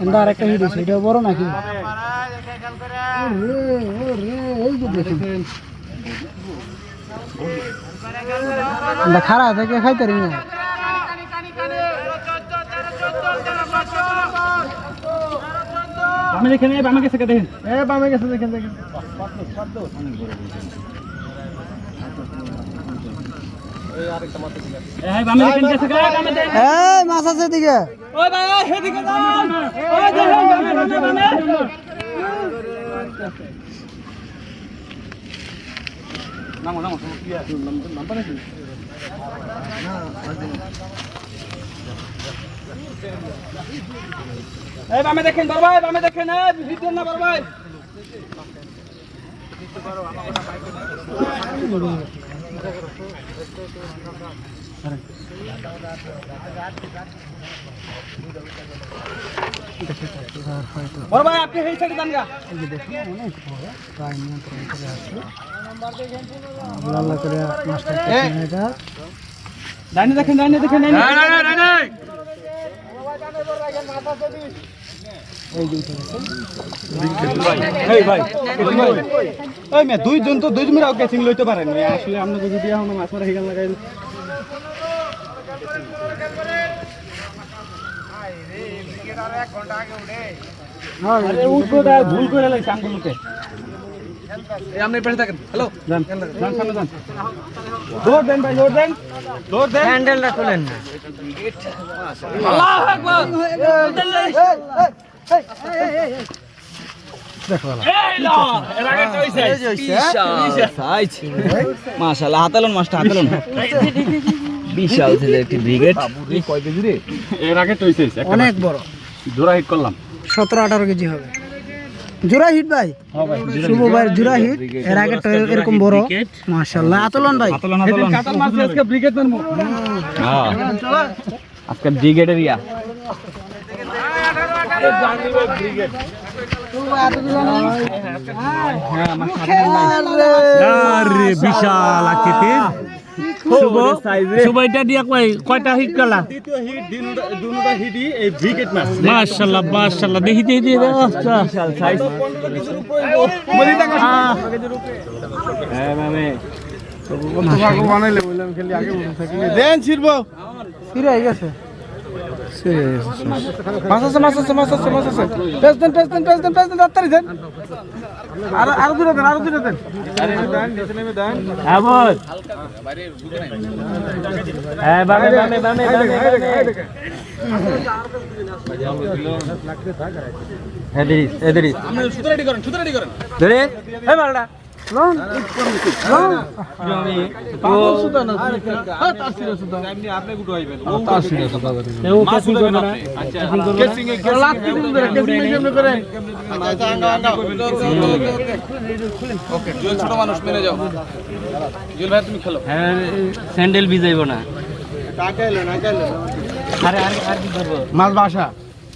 আমরা আরেকটা হিট হয়েছে এটা বড় নাকি? এই যে দেখেন। খারাপ থেকে খাইতে পারি আমি দেখে নেই আমাকে সেকে দেখেন। এ বামে গেছে দেখেন দেখেন। এই মাছ আছে দিকে ওই ভাই ওই হেদিকে যান ওই দেখেন বামে বামে বামে নামো নামো নাম্বার নাকি? এই বামে দেখেন বড় বামে দেখেন ভিতর না বড় ভাই। বড় ভাই আপনি এই সাইডে যান গা এই দেখুন অনেক বড় প্রায় নিয়ন্ত্রণ করে আল্লাহ আল্লাহ করে মাস্টার এটা ডাইনে দেখেন ডাইনে দেখেন ডাইনে এই যে উঠে গেছে এই মে দুই জন তো দুই মিরাও ক্যাচিং লইতে পারেন আসলে আপনাকে যদি দিয়া মাছ মারা হিগাল লাগাইল আরে উঠো দা ভুল করে লাগছে আঙ্গুলকে। আপনি পেছনে থাকেন। হ্যালো যান যান সামনে যান দৌড় দেন ভাই দৌড় দেন। দৌড় দেন। হ্যান্ডেলটা তুলেন না। আল্লাহু আকবার। দেখো এর আগে তো হইছে। মাশাআল্লাহ হাতালন মাছটা হাতালন বিশাল ছিল একটি ব্রিগেড। এর আগে অনেক বড়। জোড়া হিট করলাম। সতেরো আঠারো কেজি হবে। জোড়া হিট ভাই? শুভ ভাই জোড়া হিট। এর আগে এরকম বড়। মাশাল্লাহ আতলন ভাই। মাছ আজকে ব্রিগেড হ্যাঁ। আজকে ব্রিগেডের ইয়া। বিশাল আকৃতির। শুভ। শুভ এটা দিয়া কয় কয়টা হিট করলা দ্বিতীয় হিট দুটা হিটই এই ব্রিগেড মাছ মাশাআল্লাহ মাশাআল্লাহ দেখি দেখি দেখি বিশাল সাইজ হ্যাঁ মামে। দেন ছিড়বো। ফিরে গেছে। মাছ আছে মাছ আছে মাছ আছে মাছ আছে। পেস দেন পেস দেন পেস দেন পেস দেন তাড়াতাড়ি দেন। আর আর দুটো দেন আর দুটো দেন। হ্যাঁ হ্যাঁ বামে বামে বামে বামে। এদিরি এদিরি ধরে এই মালটা। লন লন ও কেসিং করবে না কেসিং এ লাত কি দিন করে কেসিং এ কেমনে করে হ্যাঁ স্যান্ডেল ভিজাইব না মাছ বাসা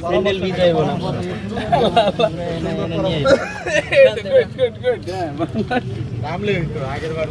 স্যান্ডেল ভিজাইব না নামলে আগের বার